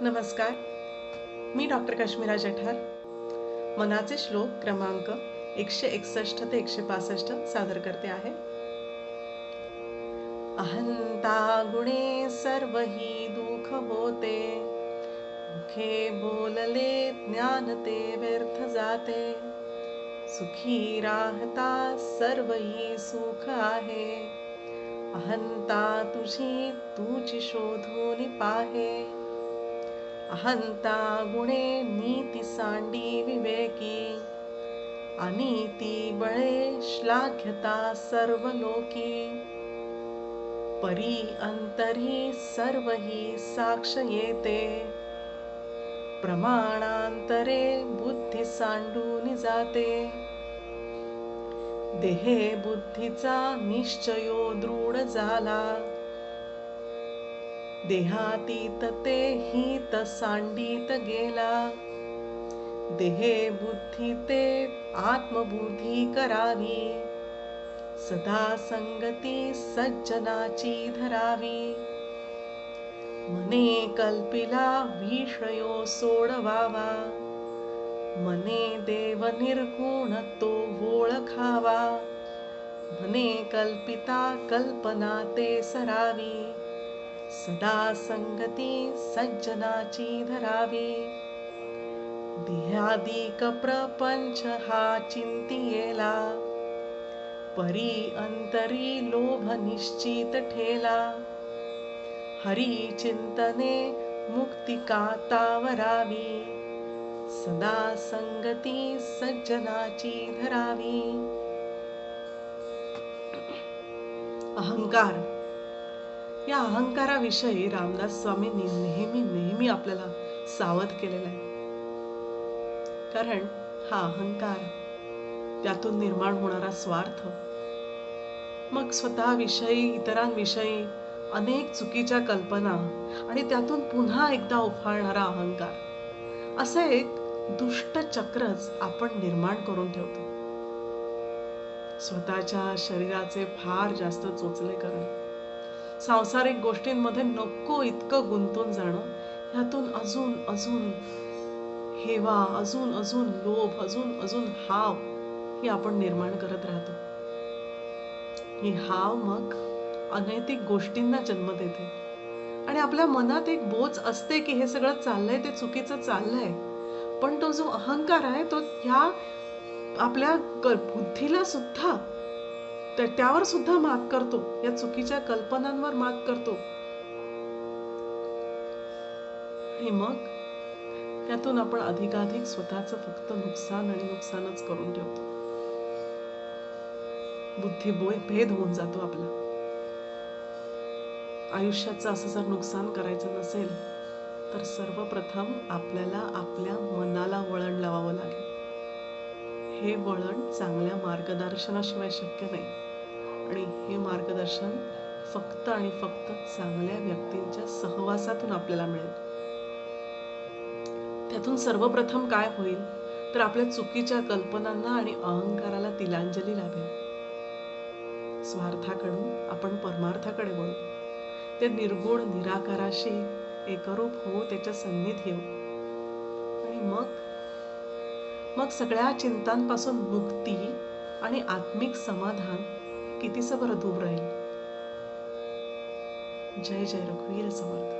नमस्कार. मी डॉक्टर काश्मीरा जठार. मनाचे श्लोक क्रमांक एकशे एकसष्ट ते एकशे पासष्ट सादर करते आहे. अहंता गुणे सर्व ही दुःख होते. मुखे बोलले ज्ञान ते व्यर्थ जाते. सुखी राहता सर्व ही सुख आहे. अहंता तुझी तुझी शोधून पाहे. अहंता गुणे नीती सांडी विवेकी अनीती बळे श्लाघ्यता सर्व लोकी परी अंतरी सर्व ही साक्ष येते प्रमाणांतरे बुद्धी सांडून जाते देहे बुद्धीचा निश्चयो दृढ झाला देहातीत ते हित सांडीत गेला देहे बुद्धी ते आत्मबुद्धी करावी सदा संगती सज्जनाची धरावी। मने कल्पिला विषयो सोडवावा। मने देव निर्गुण तो ओळखावा। मने कल्पिता कल्पना ते सरावी सदा संगती सज्जनाची धरावी. देहादिक प्रपंच हा चिंतियेला. परी अंतरी लोभ निश्चित ठेला. हरी चिंतने मुक्तिका तावरावी? सदा संगती सज्जनाची धरावी. अहंकार. या अहंकाराविषयी रामदास स्वामींनी नेहमी नेहमी आपल्याला सावध केलेला आहे. कारण हा अहंकार त्यातून निर्माण होणारा स्वार्थ मग स्वतःविषयी इतरांविषयी अनेक चुकीच्या कल्पना आणि त्यातून पुन्हा एकदा उफाळणारा अहंकार असं एक दुष्ट चक्रच आपण निर्माण करून ठेवतो. स्वतःच्या शरीराचे फार जास्त चोचले करणं सांसारिक गोष्टींमध्ये नको इतकं गुंतून जाणं. ह्यातून अजून अजून हेवा अजून अजून लोभ अजून अजून हाव ही आपण निर्माण करत राहतो. ही हाव मग अनैतिक गोष्टींना जन्म देते. आणि आपल्या मनात एक बोच असते की हे सगळं चाललंय ते चुकीचं चाललंय. पण तो जो अहंकार आहे तो ह्या आपल्या क- बुद्धीला सुद्धा तर त्यावर सुद्धा मात करतो. या चुकीच्या कल्पनांवर मात करतो. आणि मग? त्यातून आपण अधिकाधिक स्वतःचं फक्त नुकसान आणि नुकसानच करून ठेवतो. बुद्धी बोय भेद होऊन जातो आपला. आयुष्याचं असं जर नुकसान करायचं नसेल तर सर्वप्रथम आपल्याला आपल्या मनाला वळण लावावं लागेल. हे वळण चांगल्या मार्गदर्शनाशिवाय शक्य नाही. आणि हे मार्गदर्शन फक्त आणि फक्त चांगल्या व्यक्तींच्या सहवासातून आपल्याला मिळेल. त्यातून सर्वप्रथम काय होईल? तर आपल्या चुकीच्या कल्पनांना आणि अहंकाराला तिलांजली लाभेल. स्वार्थाकडून आपण परमार्थाकडे वळू. ते निर्गुण निराकाराशी एकरूप होऊ त्याच्या सन्नीत येऊ. आणि मग? मग सगळ्या चिंतांपासून मुक्ती आणि आत्मिक समाधान कितीसं बरं दूर राहील? जय जय रघुवीर समर्थ.